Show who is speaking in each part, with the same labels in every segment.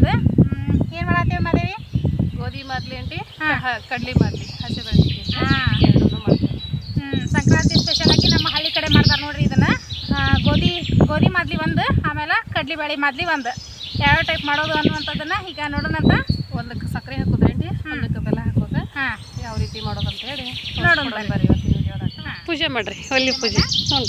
Speaker 1: ಇವತ್ತಿದು ಏನು ಮಾಡತ್ತೀವಿ ಮಾದೇವಿ?
Speaker 2: ಗೋಧಿ ಮಾದ್ಲಿ ಅಂಟಿ
Speaker 1: ಹಾ.
Speaker 2: ಕಡ್ಲಿ ಮಾದ್ಲಿ ಹಸಿ
Speaker 1: ಹ್ಮ್, ಸಂಕ್ರಾಂತಿ ಸ್ಪೆಷಲ್ ಆಗಿ ನಮ್ಮ ಹಳ್ಳಿ ಕಡೆ ಮಾಡ್ತಾರೆ ನೋಡ್ರಿ ಇದನ್ನ. ಗೋಧಿ ಗೋಧಿ ಮಾದ್ಲಿ ಒಂದು ಆಮೇಲೆ ಕಡ್ಲಿ ಬೇಳೆ ಮಾದ್ಲಿ ಒಂದು. ಯಾವ ಟೈಪ್ ಮಾಡೋದು ಅನ್ನುವಂಥದ್ದನ್ನ ಈಗ ನೋಡೋಣಂತ
Speaker 2: ಒಂದಕ್ಕೆ ಸಕ್ಕರೆ ಹಾಕೋದ್ರೇಂಟಿ ಒಂದಕ್ಕೆ ಬೆಲ್ಲ ಹಾಕೋದ.
Speaker 1: ಹಾಂ.
Speaker 2: ಯಾವ ರೀತಿ ಮಾಡೋದು ಅಂತ ಹೇಳಿ.
Speaker 1: ನೋಡೋಣ ಬರ್ರಿ.
Speaker 2: ಪೂಜೆ ಮಾಡ್ರಿ ಒಲ್ಲಿ ಪೂಜೆ. ಹ್ಞೂ.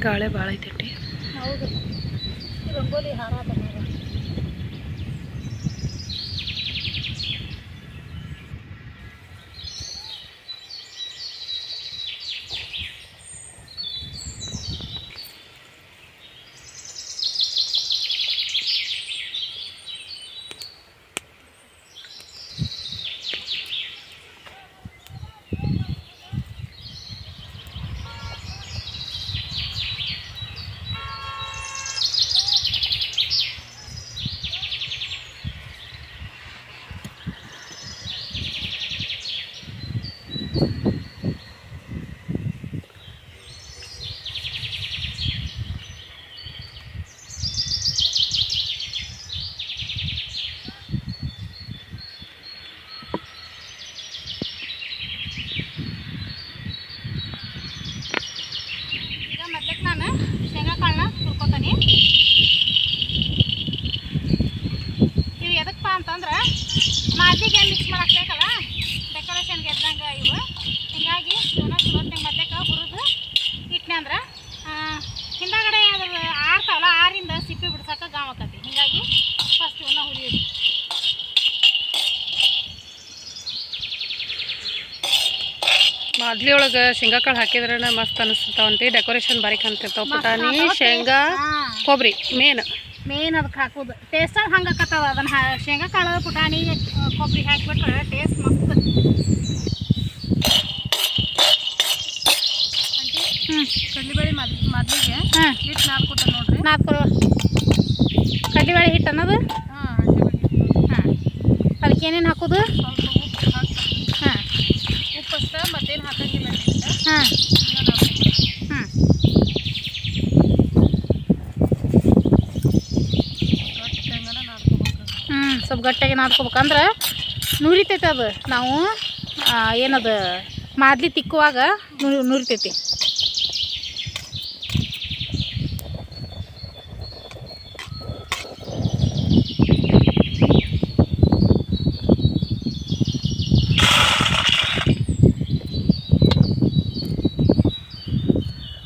Speaker 2: ಗಾಳೆ ಭಾಳ
Speaker 1: ಐತಿ ರಂಗೋಲಿ ಹಾರ ಮಿಕ್ಸ್ ಮಾಡಕ್ಕೆ ಬೇಕಲ್ಲ ಡೆಕೋರೇಷನ್ಗೆ ಎದ್ದಂಗೆ ಇವು. ಹಿಂಗಾಗಿ ಇವನ್ನ ಸುಲತ್ನಾಗ ಮಧ್ಯಕ್ಕೆ ಹುರಿದು ಇಟ್ನೆ ಅಂದ್ರೆ ಹಿಂದಾಗಡೆ ಅದ್ರ ಆರ್ತಾವಲ್ಲ ಆರಿಂದ ಸಿಪ್ಪೆ ಬಿಡ್ಸಕ್ಕೆ ಗಾಮ್ ಆಕತಿ ಹಿಂಗಾಗಿ ಫಸ್ಟ್ ಇವನ್ನ ಹುರಿಯೋದು.
Speaker 2: ಮಾದ್ಲಿ ಒಳಗೆ ಶೇಂಗಾ ಕಾಳು ಹಾಕಿದ್ರೆ ಮಸ್ತ್ ಅನಿಸ್ತಾವಂತಿ ಡೆಕೋರೇಷನ್ ಬಾರಿ ಕಾಣ್ತಿರ್ತಾವ ಪುಟಾಣಿ ಶೇಂಗಾ ಕೊಬ್ಬರಿ ಮೇನ್
Speaker 1: ಮೇನ್ ಅದಕ್ಕೆ ಹಾಕೋದು. ಟೇಸ್ಟ್ ಹಂಗೆ ಹಾಕತ್ತವ ಅದನ್ನು ಶೇಂಗಾ ಕಾಳು ಪುಟಾಣಿ ಕೊಬ್ಬರಿ ಹಾಕಿಬಿಟ್ರೆ ಟೇಸ್ಟ್ ಮಸ್ತ್. ಹ್ಞೂ
Speaker 2: ಕಡ್ಲಿಬೇಳೆ ಮಾದ್ಲಿಗೆ
Speaker 1: ಹಾಂ.
Speaker 2: ಹಿಟ್ಟು ನಾದ್ಕೊತ ನೋಡ್ರಿ.
Speaker 1: ನಾಲ್ಕು ಕಡ್ಲಿಬೇಳೆ ಹಿಟ್ಟು ಅನ್ನೋದು?
Speaker 2: ಹಾಂ
Speaker 1: ಹಾಂ. ಅದಕ್ಕೆ ಏನೇನು ಹಾಕೋದು? ಹಾಂ.
Speaker 2: ಉಪ್ಪು ಅಷ್ಟ ಮತ್ತೇನು ಹಾಕಂಗಿಲ್ಲ.
Speaker 1: ಹಾಂ. ಹಾಂ
Speaker 2: ಗಟ್ಟಿ ಶೇಂಗಾನ ನಾದ್ಕೊಬೇಕು.
Speaker 1: ಹ್ಞೂ ಸ್ವಲ್ಪ ಗಟ್ಟಿಯಾಗಿ ನಾದ್ಕೋಬೇಕಂದ್ರೆ ನುರಿತೈತೆ ಅದು. ನಾವು ಏನದು ಮಾದ್ಲಿ ತಿಕ್ಕುವಾಗ ನುರಿತೈತಿ.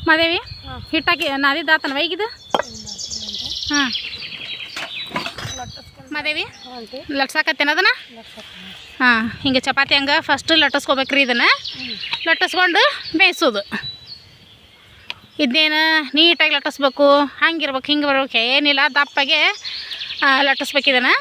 Speaker 1: ಮಾದೇವಿ. ಹಿಟ್ಟಾಕಿ ನಾದಿದ್ದಾತನ ವೈಗಿದು? ಹಾಂ. ಮಾದೇವಿ ಲಟ್ಸಾಕತ್ತೇನ ಅದನ್ನು? ಹಾಂ, ಹಿಂಗೆ ಚಪಾತಿ ಹಂಗೆ ಫಸ್ಟ್ ಲಟ್ಟಿಸ್ಕೋಬೇಕ್ರಿ ಇದನ್ನು. ಲಟ್ಟಿಸ್ಕೊಂಡು ಬೇಯಿಸೋದು. ಇದನ್ನೇನು ನೀಟಾಗಿ ಲಟ್ಟಿಸ್ಬೇಕು ಹಂಗಿರ್ಬೇಕು, ಹಿಂಗೆ ಬರ್ಬೇಕು, ಏನಿಲ್ಲ, ದಪ್ಪಗೆ ಲಟ್ಟಿಸ್ಬೇಕು ಇದನ್ನು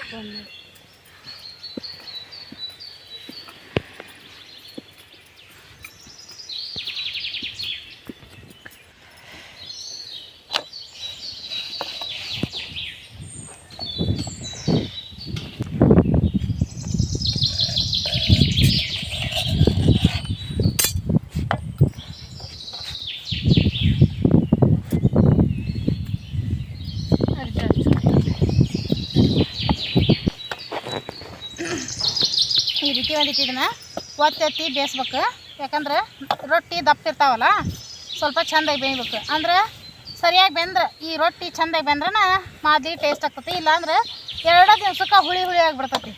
Speaker 1: ಒಂದಿಟ್ಟು ಇದನ್ನು ಒತ್ತೆತ್ತಿ ಬೇಯಿಸ್ಬೇಕು. ಯಾಕಂದ್ರೆ ರೊಟ್ಟಿ ದಪ್ಪ ಇರ್ತಾವಲ್ಲ, ಸ್ವಲ್ಪ ಚೆಂದಾಗಿ ಬೇಯ್ಬೇಕು. ಅಂದ್ರೆ ಸರಿಯಾಗಿ ಬೆಂದ್ರೆ, ಈ ರೊಟ್ಟಿ ಚೆಂದಾಗಿ ಬೆಂದ್ರೆ ಮಾದಿ ಟೇಸ್ಟ್ ಆಗ್ತತಿ. ಇಲ್ಲಾಂದ್ರೆ ಎರಡು ದಿವ್ಸಕ್ಕೆ ಹುಳಿ ಹುಳಿ ಆಗಿಬಿಡ್ತತಿ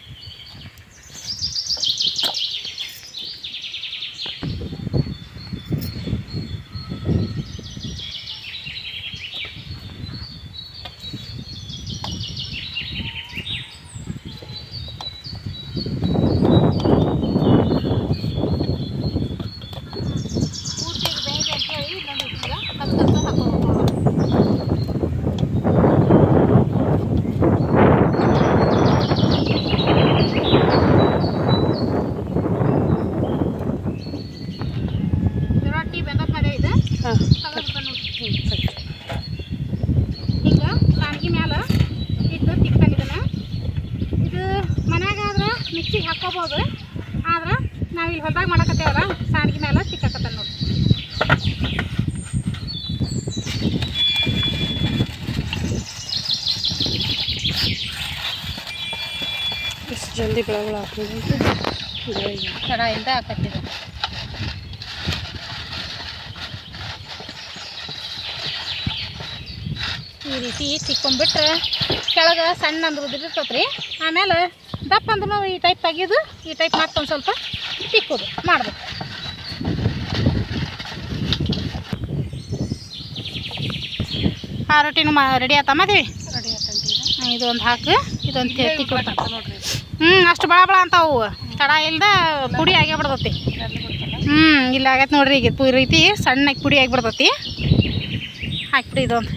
Speaker 1: ಪೂರ್ತಿ ಇದು ಬೇಯ್ದೆ ಅಂತೇಳಿ ಇದನ್ನ
Speaker 2: ಹಾಂ
Speaker 1: ತಗೋಬೇಕ ನೋಡ್ರಿ
Speaker 2: ಹ್ಞೂ ಸರಿ
Speaker 1: ಹಿಂಗ ಸಾಣಿಗೆ ಮ್ಯಾಲ ಇಟ್ಟು ತಿಕ್ಕನ್ ಇದನ್ನ ಇದು ಮನ್ಯಾಗ ಆದ್ರೆ ಮಿಕ್ಸಿಗೆ ಹಾಕೋಬೋದು ಆದ್ರೆ ನಾವು ಇಲ್ಲಿ ಹೊಲ್ದಾಗ ಮಾಡಕತ್ತೇವಲ್ಲ ಸಾಣಿಗೆ ಮ್ಯಾಲ ತಿಕ್ಕಕತ್ತ ನೋಡ್ರಿ
Speaker 2: ಇಷ್ಟು ಬೆಳೆಗಳು ಹಾಕೋದು
Speaker 1: ಕಡಾಯಿಂದ ಹಾಕತ್ತಿದ್ದು. ಈ ರೀತಿ ತಿಕ್ಕೊಂಡ್ಬಿಟ್ರೆ ಕೆಳಗೆ ಸಣ್ಣ ಅಂದ್ರೆ ಉದಿರ್ತೈತೆ ರೀ ಆಮೇಲೆ ದಪ್ಪ ಅಂದ್ರೆ ಈ ಟೈಪ್ ತೆಗೆದು ಈ ಟೈಪ್ ಮಾಡ್ಕೊಂಡು ಸ್ವಲ್ಪ ತಿಕ್ಕೋದು ಮಾಡ್ಬೇಕು. ಆ ರೊಟ್ಟಿನೂ ಮಾ ರೆಡಿ ಆತ ದೇವಿ
Speaker 2: ರೆಡಿ ಆಯ್ತಂತೀವಿ
Speaker 1: ಇದೊಂದು ಹಾಕಿ ಹಾಕು ಇದೊಂದು ತಿಕ್ಕೊಡ್ತಾರೆ
Speaker 2: ನೋಡ್ರಿ.
Speaker 1: ಹ್ಞೂ ಅಷ್ಟು ಬಳ ಬಳ ಅಂತಾವು. ತಡ ಇಲ್ದ ಪುಡಿ ಆಗೇ ಬಿಡ್ತೈತಿ ಹ್ಞೂ ಇಲ್ಲ ಆಗೈತೆ ನೋಡ್ರಿ ಈಗ ಪು- ಈ ರೀತಿ ಸಣ್ಣಗೆ ಪುಡಿ ಆಗಿಬಿಡ್ತೈತಿ. ಹಾಕ್ಬಿಡಿ ಇದೊಂದು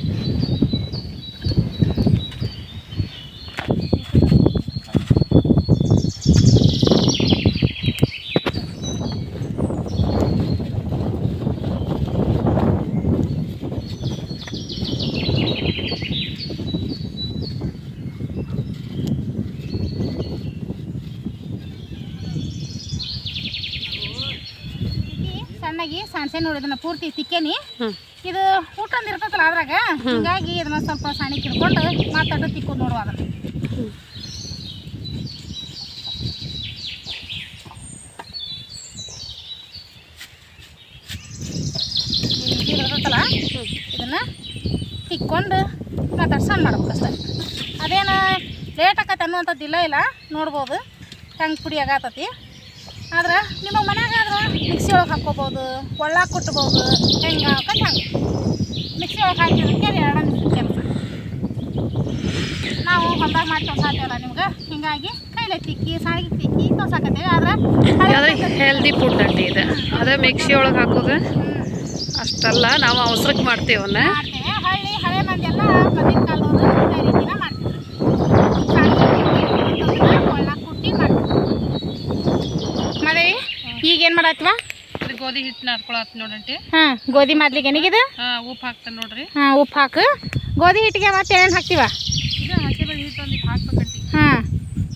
Speaker 1: ಸಣ್ಣಗೆ ಸಣ್ಣ ಸಣ್ಣ ನೋಡಿ ಇದನ್ನ ಪೂರ್ತಿ ತಿಕ್ಕೇನಿ. ಇದು ಊಟ ಇರ್ತೈತಲ್ಲ ಅದ್ರಾಗ? ಹಿಂಗಾಗಿ ಇದನ್ನ ಸ್ವಲ್ಪ ಸಾಣಿ ಹಿಡ್ಕೊಂಡು ಮಾತಾಡು ತಿಕ್ಕೋದು ನೋಡುವ ಅದನ್ನ. ಇರ್ತೈತಲ್ಲ? ಇದನ್ನ ತಿಕ್ಕೊಂಡು ಮಾತಾಡಿ ಸಣ್ಣ ಮಾಡ್ಬೇಕು ಅಷ್ಟೇ. ಅದೇನು ಲೇಟ್ ಆಕತ್ತೆ ಅನ್ನುವಂಥದ್ದು ಇಲ್ಲ ಇಲ್ಲ ನೋಡ್ಬೋದು. ಹೆಂಗೆ ಪುಡಿ ಆಗತ್ತತಿ ಆದ್ರೆ ನಿಮ್ಮ ಮನ್ಯಾಗ ಆದ್ರೆ ಮಿಕ್ಸಿ ಒಳಗೆ ಹಾಕ್ಕೋಬೋದು ಒಳ್ಳಾಗ ಕುಟ್ಬೋದು ಹೆಂಗೆ ಹಾಕತ್ತೆ ಹಂಗೆ. ಮಿಕ್ಸಿ ಒಳಗೆ ಹಾಕಿದಕ್ಕೆ ಎರಡು ನಿಮಿಷ ಕೆಲಸ ನಾವು ಹೊಲ್ದಾಗ ಮಾಡಿ ತೋರ್ಸಾತೇವಲ್ಲ ನಿಮ್ಗೆ? ಹಿಂಗಾಗಿ ಕೈಲೆ ತಿಕ್ಕಿ ಸಾರಿಗೆ ತಿಕ್ಕಿ ತೋರ್ಸಾಕತ್ತೇವೆ ಆದ್ರೆ
Speaker 2: ಹೆಲ್ದಿ ಫುಡ್ ಅಂತ ಇದು. ಅದೇ ಮಿಕ್ಸಿ ಒಳಗೆ ಹಾಕೋದು ಅಷ್ಟಲ್ಲ ನಾವು ಅವಸರಕ್ಕೆ ಮಾಡ್ತೇವೆ. ಅವನ್ನ
Speaker 1: ಹಳ್ಳಿ ಹಳೆ ಮಂದಿ ಎಲ್ಲ ಮೊದಲಿನ ಕಾಲದವರು ಇದೇ ರೀತಿನ ಮಾಡ್ತಿದ್ರು ಸಾಣಿಗೆ ಒಳ್ಳಾಗ ಕುಟ್ಟಿ ಮಾಡ್ತಿದ್ರು ಮದೇವಿ ಈಗೇನು ಮಾಡತ್ವಾ
Speaker 2: ಗೋಧಿ ಹಿಟ್ಟು ನಾದ್ಕೊಳತ್ ನೋಡಂಟಿ.
Speaker 1: ಹಾ ಗೋಧಿ ಮಾಡ್ಲಿಕ್ಕೆ ಏನಿಗಿದ
Speaker 2: ಹಾಂ ಉಪ್ಪು ಹಾಕ್ತಾನೆ ನೋಡ್ರಿ.
Speaker 1: ಹಾ ಉಪ್ಪು ಹಾಕು. ಗೋಧಿ ಹಿಟ್ಟಿಗೆ ಮತ್ತೆ ಏನೇನು ಹಾಕ್ತೀವ?
Speaker 2: ಇದು ಹಿಟ್ಟು ಒಂದಿಟ್ಟು
Speaker 1: ಹಾಂ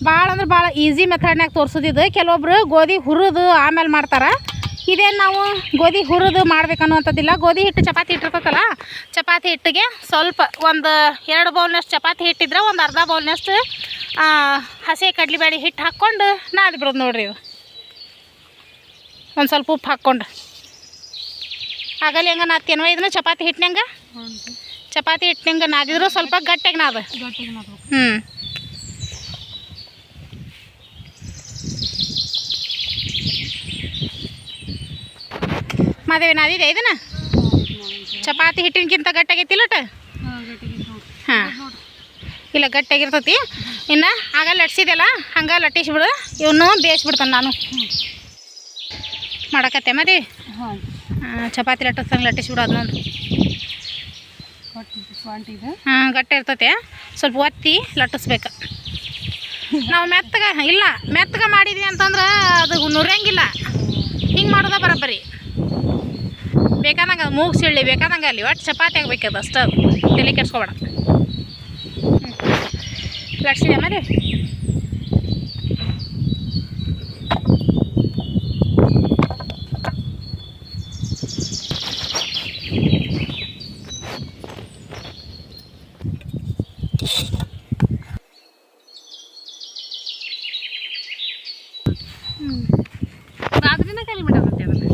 Speaker 1: ಭಾಳ ಅಂದ್ರೆ ಭಾಳ ಈಸಿ ಮೆಥಡ್ನಾಗ ತೋರಿಸೋದಿದ್ದು ಕೆಲವೊಬ್ರು ಗೋಧಿ ಹುರಿದು ಆಮೇಲೆ ಮಾಡ್ತಾರೆ. ಇದೇನು ನಾವು ಗೋಧಿ ಹುರಿದು ಮಾಡ್ಬೇಕನ್ನುವಂಥದ್ದಿಲ್ಲ. ಗೋಧಿ ಹಿಟ್ಟು ಚಪಾತಿ ಹಿಟ್ಟಿರ್ತೈತಲ್ಲ ಚಪಾತಿ ಹಿಟ್ಟಿಗೆ ಸ್ವಲ್ಪ ಒಂದು ಎರಡು ಬೌಲ್ನಷ್ಟು ಚಪಾತಿ ಹಿಟ್ಟಿದ್ರೆ ಒಂದು ಅರ್ಧ ಬೌಲ್ನಷ್ಟು ಹಸಿ ಕಡ್ಲಿಬೇಳೆ ಹಿಟ್ಟು ಹಾಕ್ಕೊಂಡು ನಾದಿ ಬಿಡೋದು ನೋಡ್ರಿ ಇದು. ಒಂದು ಸ್ವಲ್ಪ ಉಪ್ಪು ಹಾಕ್ಕೊಂಡು. ಆಗಲ್ಲ ಹೆಂಗ ನಾದ್ತೇನವ ಇದನ್ನ ಚಪಾತಿ ಹಿಟ್ಟಿನಂಗೆ ಚಪಾತಿ ಹಿಟ್ಟಿನಂಗೆ ನಾದಿದ್ರು ಸ್ವಲ್ಪ ಗಟ್ಟಿಗೆ ನಾದ. ಹ್ಞೂ ಮಾದೇವಿ ನಾದಿದೆ ಇದನ್ನ? ಚಪಾತಿ ಹಿಟ್ಟಿನಕ್ಕಿಂತ ಗಟ್ಟಾಗೈತಿಲ್ಲಟ
Speaker 2: ಹಾಂ
Speaker 1: ಇಲ್ಲ ಗಟ್ಟಿಯಾಗಿರ್ತೈತಿ. ಇನ್ನು ಆಗ ಲಟ್ಸಿದೆಲ್ಲ ಹಂಗೆ ಲಟ್ಟಿಸ್ಬಿಡು. ಇವನು ಬೇಯಿಸ್ಬಿಡ್ತಾನೆ ನಾನು. ಮಾಡಕತ್ತೆ ಮದಿ?
Speaker 2: ಹಾಂ
Speaker 1: ಚಪಾತಿ ಲಟ್ಟ
Speaker 2: ಕೊಟ್ಟು ಸ್ವಾಂಟಿ ಇದು?
Speaker 1: ಹಾಂ ಗಟ್ಟಿ ಇರ್ತೈತೆ. ಸ್ವಲ್ಪ ಒತ್ತಿ ಲಟ್ಟಿಸ್ಬೇಕು. ನಾವು ಮೆತ್ತಗ ಇಲ್ಲ ಮೆತ್ತಗ ಮಾಡಿದ್ವಿ ಅಂತಂದ್ರೆ ಅದು ನುರಿಯಂಗಿಲ್ಲ. ಹಿಂಗೆ ಮಾಡೋದ ಬರೋಬ್ಬರಿ. ಬೇಕಾದಂಗೆ ಅದು ಮೂಗು ಸಿಳ್ಳಿ ಬೇಕಾದಂಗೆ ಅಲ್ಲಿ ಒಟ್ಟು ಚಪಾತಿ ಆಗಬೇಕದು ಅಷ್ಟು ಅದು. ತಲೆ ಕೆಡ್ಸ್ಕೊಬೇಡ. ಲಟ್ಸಿದೆ ಮರಿ
Speaker 2: ರಾತ್ರಿನೇ ಕಲಿ ಬಿಡೋದಂತೆ ಅದನ್ನು.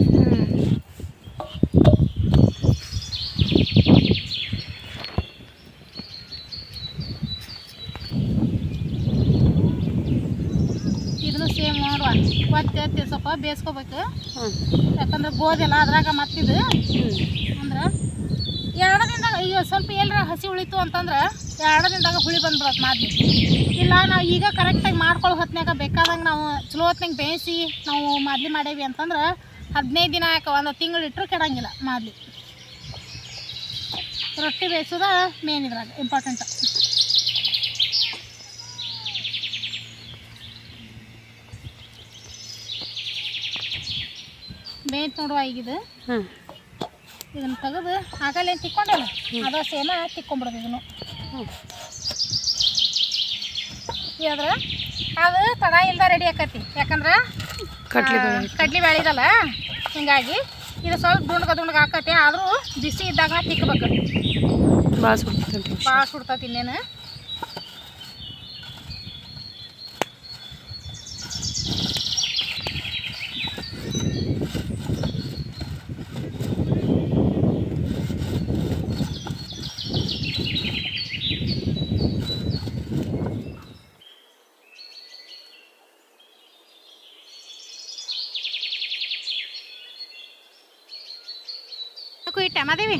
Speaker 1: ಇದನ್ನು ಸೇಮ್ ನೋಡುವ. ಒತ್ತಿ ಒತ್ತಿ ಸ್ವಲ್ಪ ಬೇಯಿಸ್ಕೋಬೇಕು.
Speaker 2: ಹ್ಞೂ
Speaker 1: ಯಾಕಂದ್ರೆ ಗೋಧಿ ಎಲ್ಲ ಅದ್ರಾಗ ಮತ್ತಿದು.
Speaker 2: ಹ್ಞೂ
Speaker 1: ಅಂದ್ರೆ ಎರಡು ದಿನದಾಗ ಈಗ ಸ್ವಲ್ಪ ಎಲ್ಲರ ಹಸಿ ಉಳಿತು ಅಂತಂದ್ರೆ ಎರಡು ದಿನದಾಗ ಹುಳಿ ಬಂದ್ಬಿಡತ್ತೆ ಮಾದ್ಲಿ. ಇಲ್ಲ ನಾವು ಈಗ ಕರೆಕ್ಟಾಗಿ ಮಾಡ್ಕೊಳ್ಳೋ ಹೊತ್ನ್ಯಾಗ ಬೇಕಾದಂಗೆ ನಾವು ಚಲೋ ಹೊತ್ನಾಗ ಬೇಯಿಸಿ ನಾವು ಮಾದ್ಲಿ ಮಾಡೇವಿ ಅಂತಂದ್ರೆ ಹದಿನೈದು ದಿನ ಯಾಕೆ ಒಂದು ತಿಂಗಳು ಇಟ್ಟರು ಕೆಡಂಗಿಲ್ಲ ಮಾದ್ಲಿ. ರೊಟ್ಟಿ ಬೇಯಿಸೋದ ಮೇನ್ ಇದ್ರಾಗ ಇಂಪಾರ್ಟೆಂಟ್ ಬೇಯ್ತು ನೋಡುವ ಈಗಿದು. ಇದನ್ನು ತೆಗೆದು ಆಗಲ್ಲೇನು ತಿಕ್ಕೊಂಡಲ್ಲ? ಅದ ಸೇಮ ತಿಕ್ಕೊಂಬಿಡೋದು ಇದನ್ನು. ಇದ್ರ ಅದು ತಡ ಇಲ್ದ ರೆಡಿ ಆಕತಿ. ಯಾಕಂದ್ರೆ
Speaker 2: ಕಡ್ಲಿ
Speaker 1: ಬೆಳಿದಲ್ಲ ಹಿಂಗಾಗಿ ಇದು ಸ್ವಲ್ಪ ದುಂಡ್ಗ ದುಂಡ್ಗ ಆಕತಿ. ಆದರೂ ಬಿಸಿ ಇದ್ದಾಗ
Speaker 2: ಭಾಳ ಸುಡ್ತೈತಿ
Speaker 1: ಭಾಳ ಸುಡ್ತತಿ ಇನ್ನೇನು ಇಟ್ಟೆ ಮಾದೇವಿ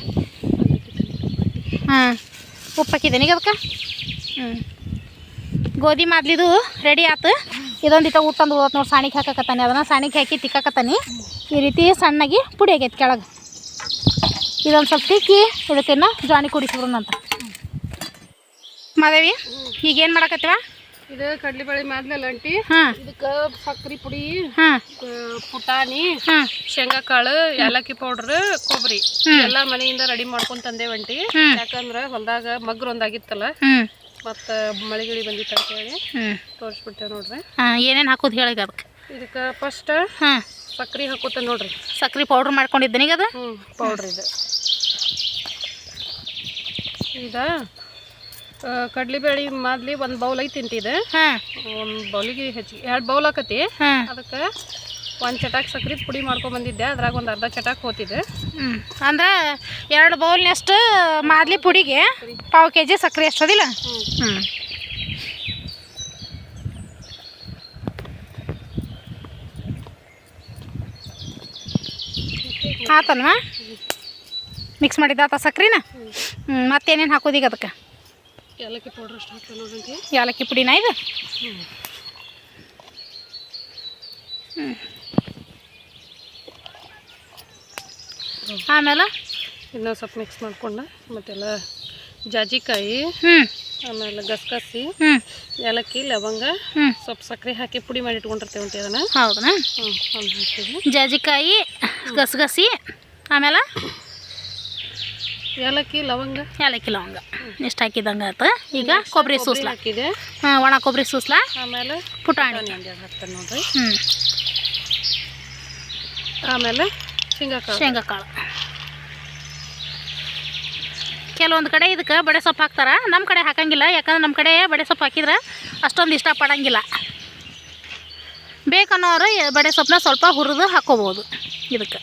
Speaker 1: ಹಾಂ ಉಪ್ಪು ಹಾಕಿದ್ದೇನೆ ಈಗ ಅದಕ್ಕೆ? ಹ್ಞೂ ಗೋಧಿ ಮಾದ್ಲಿದು ರೆಡಿ ಆತು. ಇದೊಂದು ಇತ್ತ ಊಟಂದು ಹೋದ್ ನೋಡಿ ಸಾಣಿಗೆ ಹಾಕಕತ್ತಾನೆ. ಅದನ್ನು ಸಾಣಿಗೆ ಹಾಕಿ ತಿಕ್ಕಾಕತ್ತಾನೆ. ಈ ರೀತಿ ಸಣ್ಣಗೆ ಪುಡಿ ಆಗೈತೆ ಕೆಳಗೆ. ಇದೊಂದು ಸ್ವಲ್ಪ ತಿಕ್ಕಿ ಇದಕ್ಕಿನ್ನ ಜ್ವಾನಿ ಕುಡಿಸ್ಬಿಡೋಣಂತ. ಮಾದೇವಿ ಈಗೇನು ಮಾಡಕತ್ತೀವ?
Speaker 2: ಇದು ಕಡ್ಲಿ ಬೇಳೆ ಮಾಡ್ಲಲ್ಲ ಅಂಟಿ ಇದಕ್ಕ ಸಕ್ರಿ ಪುಡಿ ಪುಟಾಣಿ
Speaker 1: ಹಾಂ.
Speaker 2: ಶೇಂಗಾ ಕಾಳು ಏಲಕ್ಕಿ ಪೌಡರ್ ಕೊಬ್ಬರಿ ಎಲ್ಲ ಮನೆಯಿಂದ ರೆಡಿ ಮಾಡ್ಕೊಂಡ್ ತಂದೇವಂಟಿ
Speaker 1: ಯಾಕಂದ್ರ
Speaker 2: ಯಾಕಂದ್ರೆ ಹೊಲ್ದಾಗ ಮಗ್ರ ಒಂದಾಗಿತ್ತಲ್ಲ? ಮತ್ತ ಮಳಿಗಿಳಿ ಮಳೆ ಗಿಳಿ ಬಂದಿತ್ತು ಅಂತ ಹೇಳಿ ತೋರಿಸ್ಬಿಟ್ಟೆ ನೋಡ್ರಿ.
Speaker 1: ಏನೇನ್ ಹಾಕೋದ್ ಹೇಳಿ ಅದಕ್ಕೆ
Speaker 2: ಇದಕ್ಕೆ ಫಸ್ಟ್ ಸಕ್ರಿ ಹಾಕೋತ ನೋಡ್ರಿ.
Speaker 1: ಸಕ್ರಿ ಪೌಡರ್ ಮಾಡ್ಕೊಂಡಿದ್ದೆ ಈಗ ಅದು
Speaker 2: ಪೌಡ್ರ್ ಇದು. ಇದ ಕಡ್ಲಿಬೇಳೆ ಮಾದ್ಲಿ ಒಂದು ಬೌಲ್ ಐತಿ ತಿಂತಿದೆ.
Speaker 1: ಹಾಂ.
Speaker 2: ಒಂದು ಬೌಲಿಗೆ ಹೆಚ್ಚಿಗೆ ಎರಡು ಬೌಲ್ ಆಕತಿ.
Speaker 1: ಹಾಂ.
Speaker 2: ಅದಕ್ಕೆ ಒಂದು ಚಟಾಕ್ ಸಕ್ರೆ ಪುಡಿ ಮಾಡ್ಕೊಂಡ್ ಬಂದಿದ್ದೆ. ಅದ್ರಾಗ ಒಂದು ಅರ್ಧ ಚಟಾಕ್ ಹೋತಿದೆ.
Speaker 1: ಹ್ಞೂ ಅಂದ್ರೆ ಎರಡು ಬೌಲ್ನಷ್ಟು ಮಾದ್ಲಿ ಪುಡಿಗೆ ಪಾವ್ ಕೆ ಜಿ ಸಕ್ಕರೆ ಎಷ್ಟೋದಿಲ್ಲ
Speaker 2: ಹ್ಞೂ
Speaker 1: ಆತಲ್ವಾ? ಮಿಕ್ಸ್ ಮಾಡಿದ್ದಾತ ಸಕ್ರಿನ? ಹ್ಞೂ ಮತ್ತೇನೇನು ಹಾಕೋದೀಗ ಅದಕ್ಕೆ?
Speaker 2: ಏಲಕ್ಕಿ ಪೌಡ್ರ್ ಅಷ್ಟು ಹಾಕ್ತೇನೆ ನೋಡ್ರಿ
Speaker 1: ಯಾಲಕ್ಕಿ ಪುಡಿನ ಇದು?
Speaker 2: ಹ್ಞೂ
Speaker 1: ಆಮೇಲೆ?
Speaker 2: ಇನ್ನೊಂದು ಸ್ವಲ್ಪ ಮಿಕ್ಸ್ ಮಾಡ್ಕೊಂಡು ಮತ್ತೆಲ್ಲ ಜಾಜಿಕಾಯಿ
Speaker 1: ಹ್ಞೂ
Speaker 2: ಆಮೇಲೆ ಗಸಗಸಿ
Speaker 1: ಹ್ಞೂ
Speaker 2: ಏಲಕ್ಕಿ ಲವಂಗ
Speaker 1: ಹ್ಞೂ
Speaker 2: ಸ್ವಲ್ಪ ಸಕ್ಕರೆ ಹಾಕಿ ಪುಡಿ ಮಾಡಿ ಇಟ್ಕೊಂಡಿರ್ತೇವೆ ಅಂತೆ ಅದನ್ನು.
Speaker 1: ಹೌದಾ?
Speaker 2: ಹ್ಞೂ ಒಂದು ಹಾಕ್ತೀವಿ.
Speaker 1: ಜಾಜಿಕಾಯಿ ಗಸಗಸಿ ಆಮೇಲೆ?
Speaker 2: ಏಲಕ್ಕಿ ಲವಂಗ?
Speaker 1: ಏಲಕ್ಕಿ ಲವಂಗ. ಇಷ್ಟು ಹಾಕಿದಂಗೆ ಆಯ್ತು ಈಗ ಕೊಬ್ಬರಿ ಸೂಸ್ಲ.
Speaker 2: ಹಾಕಿದೆ.
Speaker 1: ಹಾಂ ಒಣ ಕೊಬ್ಬರಿ ಸೂಸ್ಲ.
Speaker 2: ಆಮೇಲೆ
Speaker 1: ಪುಟಾಣಿ.
Speaker 2: ಒಂದೆರಡು ನೋಡ್ರಿ.
Speaker 1: ಹ್ಞೂ
Speaker 2: ಆಮೇಲೆ
Speaker 1: ಶೇಂಗಾಕಾಳು. ಕೆಲವೊಂದು ಕಡೆ ಇದಕ್ಕೆ ಬಡೆ ಸೊಪ್ಪು ಹಾಕ್ತಾರೆ. ನಮ್ಮ ಕಡೆ ಹಾಕಂಗಿಲ್ಲ. ಯಾಕಂದ್ರೆ ನಮ್ಮ ಕಡೆ ಬಡೆ ಸೊಪ್ಪು ಹಾಕಿದ್ರೆ ಅಷ್ಟೊಂದು ಇಷ್ಟಪಡಂಗಿಲ್ಲ. ಬೇಕನ್ನೋರು ಬಡೆ ಸೊಪ್ಪನ್ನ ಸ್ವಲ್ಪ ಹುರಿದು ಹಾಕ್ಕೋಬೋದು ಇದಕ್ಕೆ.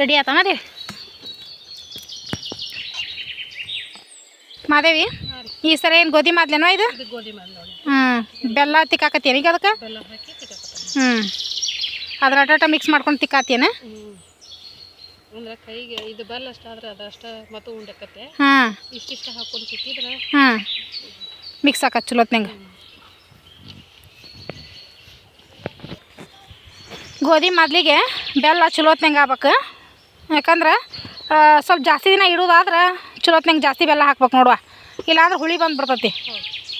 Speaker 1: ರೆಡಿ ಆತ ಮಾದೇವಿ? ಮಾದೇವಿ ಈ ಸರಿ ಏನು ಗೋಧಿ ಮಾದ್ಲೇನೋ ಇದು? ಹ್ಞೂ ಬೆಲ್ಲ ತಿಕ್ಕಾಕತ್ತೀನಿ ಈಗ ಅದಕ್ಕೆ? ಹ್ಞೂ ಅದ್ರ ಅಟಾಟ ಮಿಕ್ಸ್ ಮಾಡ್ಕೊಂಡು ತಿಕ್ಕಾತೇನ
Speaker 2: ಅಂದ್ರೆ ಕೈಗೆ ಇದು ಬೆಲ್ಲ ಅಷ್ಟಾದ್ರೆ ಅದಷ್ಟ ಮತ್ತು ಉಂಡಕತ್ತೆ.
Speaker 1: ಹಾಂ
Speaker 2: ಇಷ್ಟಿಷ್ಟ ಹಾಕೊಂಡು ತಿಕ್ಕಿದ್ರೆ
Speaker 1: ಹಾಂ ಮಿಕ್ಸ್ ಹಾಕತ್ ಚಲೋತ್ನಂಗೆ ಗೋಧಿ ಮೊದಲಿಗೆ ಬೆಲ್ಲ ಚಲೋತ್ನಂಗೆ ಆಗ್ಬೇಕು. ಯಾಕಂದ್ರೆ ಸ್ವಲ್ಪ ಜಾಸ್ತಿ ದಿನ ಇಡೋದಾದ್ರೆ ಚಲೋತ್ನಂಗೆ ಜಾಸ್ತಿ ಬೆಲ್ಲ ಹಾಕ್ಬೇಕು ನೋಡುವ. ಇಲ್ಲಾಂದ್ರೆ ಹುಳಿ ಬಂದ್ಬಿಡ್ತೈತಿ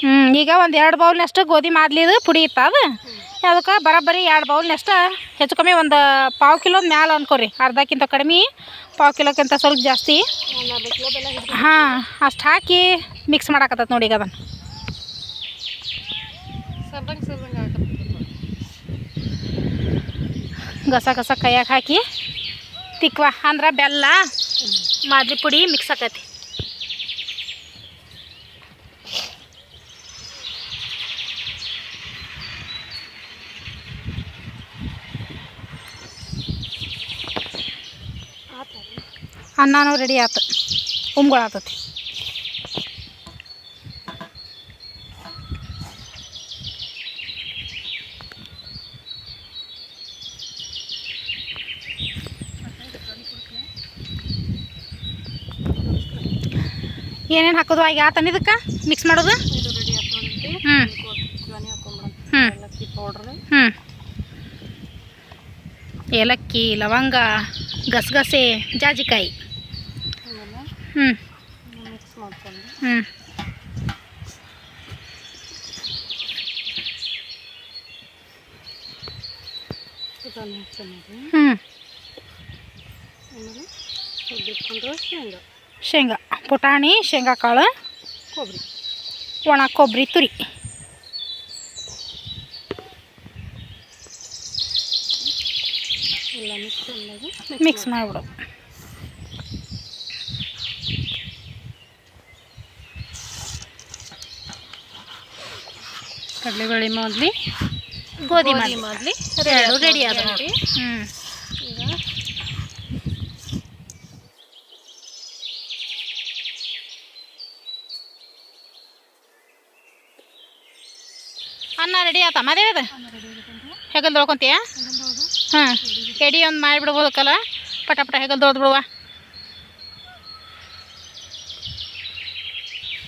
Speaker 1: ಹ್ಞೂ ಈಗ ಒಂದು ಎರಡು ಬೌಲ್ನಷ್ಟು ಗೋಧಿ ಮಾದ್ಲಿದು ಪುಡಿ ಇತ್ತು ಅದು. ಅದಕ್ಕೆ ಬರೋಬ್ಬರಿ ಎರಡು ಬೌಲ್ನಷ್ಟು ಹೆಚ್ಚು ಕಮ್ಮಿ ಒಂದು ಪಾವು ಕಿಲೋದ ಮ್ಯಾಲ ಅನ್ಕೋರಿ. ಅರ್ಧಕ್ಕಿಂತ ಕಡಿಮೆ ಪಾವು ಕಿಲೋಕ್ಕಿಂತ ಸ್ವಲ್ಪ ಜಾಸ್ತಿ. ಹಾಂ, ಅಷ್ಟು ಹಾಕಿ ಮಿಕ್ಸ್ ಮಾಡಾಕತ್ತೈತೆ ನೋಡಿ ಈಗ ಅದನ್ನು. ಗಸ ಗಸ ಕೈಯಾಗ ಹಾಕಿ ತಿಕ್ವ ಅಂದ್ರೆ ಬೆಲ್ಲ ಮಾದ್ಲಿ ಪುಡಿ ಮಿಕ್ಸ್ ಆಕತಿ. ಅನ್ನನೂ ರೆಡಿ ಆತು ಉಮ್ಗಳಾತತಿ ಏನೇನು ಹಾಕೋದು? ಈಗ ಆತನ ಇದಕ್ಕೆ ಮಿಕ್ಸ್ ಮಾಡೋದು? ಹ್ಞೂ ಹ್ಞೂ
Speaker 2: ಏಲಕ್ಕಿ ಪೌಡ್ರ್
Speaker 1: ಹ್ಞೂ ಏಲಕ್ಕಿ ಲವಂಗ ಗಸಗಸೆ ಜಾಜಿಕಾಯಿ. ಹ್ಞೂ ಹ್ಞೂ ಹ್ಞೂ
Speaker 2: ಶೇಂಗಾ.
Speaker 1: ಪುಟಾಣಿ ಶೇಂಗಾ ಕಾಳು
Speaker 2: ಕೊಬ್ಬರಿ
Speaker 1: ಒಣ ಕೊಬ್ಬರಿ ತುರಿ.
Speaker 2: ಮಿಕ್ಸ್ ಚೆನ್ನಾಗಿ
Speaker 1: ಮಿಕ್ಸ್ ಮಾಡಿಬಿಡು.
Speaker 2: ಕಡಲೆಬೇಳೆ ಮೊದಲಿ
Speaker 1: ಗೋಧಿ
Speaker 2: ಮೊದಲಿ.
Speaker 1: ರೆಡಿ ಆದ ಹ್ಞೂ
Speaker 2: ಈಗ
Speaker 1: ಅನ್ನ ರೆಡಿ ಆತ ಮದುವೆ ಅದು ಹೆಗಲ್ ತೊಳ್ಕೊಂತೀಯ? ಹಾಂ. ಎಡಿ ಒಂದು ಮಾಡಿಬಿಡ್ಬೋದಕ್ಕಲ್ಲ? ಪಟ ಪಟ ಹೆಗಲ್ ತೊಳ್ದು ಬಿಡುವ.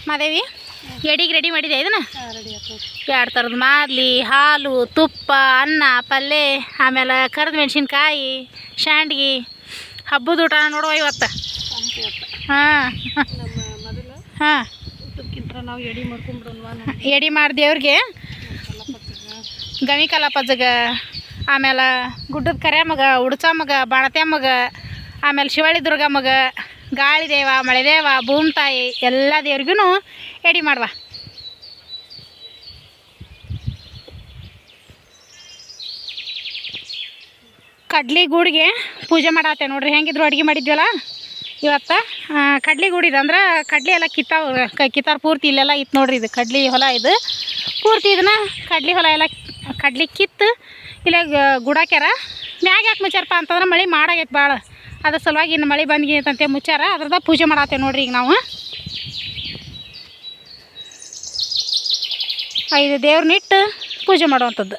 Speaker 1: ಮಾದೇವಿ ಎಡಿಗೆ ರೆಡಿ ಮಾಡಿದೆ ಇದನ್ನ? ಎರಡು ಥರದ ಮಾದ್ಲಿ ಹಾಲು ತುಪ್ಪ ಅನ್ನ ಪಲ್ಯ ಆಮೇಲೆ ಕರಿದ ಮೆಣಸಿನ್ಕಾಯಿ ಶಾಂಡ್ಗಿ ಹಬ್ಬದ ಊಟ ನೋಡುವ ಇವತ್ತು. ಹಾಂ. ಹಾಂ.
Speaker 2: ಎಡಿ ಮಾಡ್ಕೊಂಡ್ಬಿಡೋಣ
Speaker 1: ಎಡಿ ಮಾಡಿ ದೇವ್ರಿಗೆ
Speaker 2: ಎಲ್ಲ ಪಚ್ಚಗ
Speaker 1: ಕಲಾಪಜಗ ಆಮೇಲೆ ಗುಡ್ಡದ ಕರೆ ಮಗ ಉಡ್ಚ ಮಗ ಬಾಣತೆ ಮಗ ಆಮೇಲೆ ಶಿವಳ್ಳಿ ದುರ್ಗ ಮಗ, ಗಾಳಿ ದೇವ, ಮಳೆ ದೇವ, ಭೂಮಿ ತಾಯಿ, ಎಲ್ಲ ದೇವ್ರಿಗೂ ಎಡಿ ಮಾಡುವ. ಕಡ್ಲಿ ಗೂಡಿಗೆ ಪೂಜೆ ಮಾಡತ್ತೆ ನೋಡ್ರಿ, ಹೆಂಗಿದ್ರು ಅಡುಗೆ ಮಾಡಿದ್ವಲ್ಲ? ಇವತ್ತು ಕಡ್ಲಿ ಗೂಡಿದ ಅಂದ್ರೆ ಕಡ್ಲಿ ಎಲ್ಲ ಕಿತ್ತಾವ ಕಿತ್ತಾರ ಪೂರ್ತಿ ಇಲ್ಲೆಲ್ಲ ಇತ್ತು ನೋಡ್ರಿ ಇದು ಕಡ್ಲಿ ಹೊಲ ಇದು. ಪೂರ್ತಿ ಇದನ್ನ ಕಡ್ಲಿ ಹೊಲ ಎಲ್ಲ ಕಡ್ಲಿ ಕಿತ್ತು ಇಲ್ಲ ಗುಡಾಕ್ಯಾರ. ಮ್ಯಾಗ ಯಾಕೆ ಮುಚ್ಚಾರಪ್ಪ ಅಂತಂದ್ರೆ ಮಳೆ ಮಾಡಾಗೈತೆ ಭಾಳ ಅದ್ರ ಸಲುವಾಗಿ ಇನ್ನು ಮಳೆ ಬಂದ್ಗಿಂತಂತೆ ಮುಚ್ಚಾರ. ಅದ್ರದ ಪೂಜೆ ಮಾಡತ್ತೇವೆ ನೋಡ್ರಿ ಈಗ ನಾವು. ಐದು ದೇವ್ರನ್ನಿಟ್ಟು ಪೂಜೆ ಮಾಡುವಂಥದ್ದು.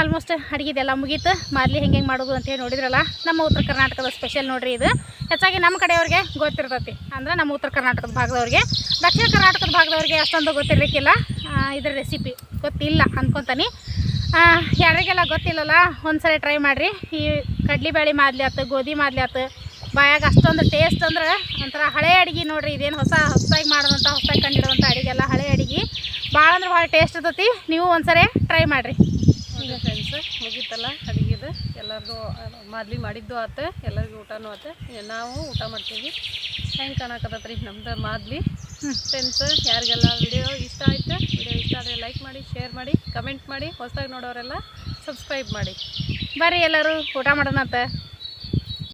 Speaker 1: ಆಲ್ಮೋಸ್ಟ್ ಅಡುಗೆದೆಲ್ಲ ಮುಗೀತು. ಮಾರ್ಲಿ ಹೆಂಗೆ ಹೆಂಗೆ ಮಾಡೋದು ಅಂತೇಳಿ ನೋಡಿದ್ರಲ್ಲ, ನಮ್ಮ ಉತ್ತರ ಕರ್ನಾಟಕದ ಸ್ಪೆಷಲ್ ನೋಡ್ರಿ ಇದು. ಹೆಚ್ಚಾಗಿ ನಮ್ಮ ಕಡೆಯವ್ರಿಗೆ ಗೊತ್ತಿರ್ತೈತಿ. ಅಂದ್ರೆ ನಮ್ಮ ಉತ್ತರ ಕರ್ನಾಟಕದ ಭಾಗದವ್ರಿಗೆ. ದಕ್ಷಿಣ ಕರ್ನಾಟಕದ ಭಾಗದವ್ರಿಗೆ ಅಷ್ಟೊಂದು ಗೊತ್ತಿರಲಿಕ್ಕಿಲ್ಲ. ಇದ್ರ ರೆಸಿಪಿ ಗೊತ್ತಿಲ್ಲ ಅಂದ್ಕೊತಾನೆ ಯಾರಿಗೆಲ್ಲ ಗೊತ್ತಿಲ್ಲಲ್ಲ, ಒಂದ್ಸರಿ ಟ್ರೈ ಮಾಡಿರಿ. ಈ ಕಡ್ಲಿಬೇಳೆ ಮಾದ್ಲಿ ಆತು, ಗೋಧಿ ಮಾದ್ಲಿ ಆತು, ಬಾಯಾಗ ಅಷ್ಟೊಂದು ಟೇಸ್ಟ್ ಅಂದ್ರೆ ಒಂಥರ ಹಳೆ ಅಡುಗೆ ನೋಡಿರಿ. ಇದೇನು ಹೊಸ, ಹೊಸದಾಗಿ ಮಾಡೋದಂಥ ಹೊಸದಾಗಿ ಕಂಡಿಡುವಂಥ ಅಡುಗೆಲ್ಲ ಹಳೆ ಅಡುಗೆ. ಭಾಳ ಅಂದ್ರೆ ಭಾಳ ಟೇಸ್ಟ್ ಇರ್ತೈತಿ. ನೀವು ಒಂದ್ಸರಿ ಟ್ರೈ ಮಾಡಿರಿ.
Speaker 2: ಫ್ರೆಂಡ್ಸ್ ಮುಗೀತಲ್ಲ ಅಡುಗೆದು. ಎಲ್ಲರಿಗೂ ಮಾದ್ಲಿ ಮಾಡಿದ್ದು ಆತ, ಎಲ್ಲರಿಗೂ ಊಟನೂ ಆತ. ನಾವು ಊಟ ಮಾಡ್ತೀವಿ. ಹೆಂಗೆ ಕಾಣಕತ್ತೈತ್ರಿ ನಮ್ದು ಮಾದ್ಲಿ? ಫ್ರೆಂಡ್ಸ್ ಯಾರಿಗೆಲ್ಲ ವಿಡಿಯೋ ಇಷ್ಟ ಆಯ್ತು ವಿಡಿಯೋ ಇಷ್ಟ ಆದರೆ ಲೈಕ್ ಮಾಡಿ ಶೇರ್ ಮಾಡಿ ಕಮೆಂಟ್ ಮಾಡಿ. ಹೊಸದಾಗಿ ನೋಡೋರೆಲ್ಲ ಸಬ್ಸ್ಕ್ರೈಬ್ ಮಾಡಿ.
Speaker 1: ಬರ್ರಿ ಎಲ್ಲರೂ, ಊಟ ಮಾಡೋಣಂತ.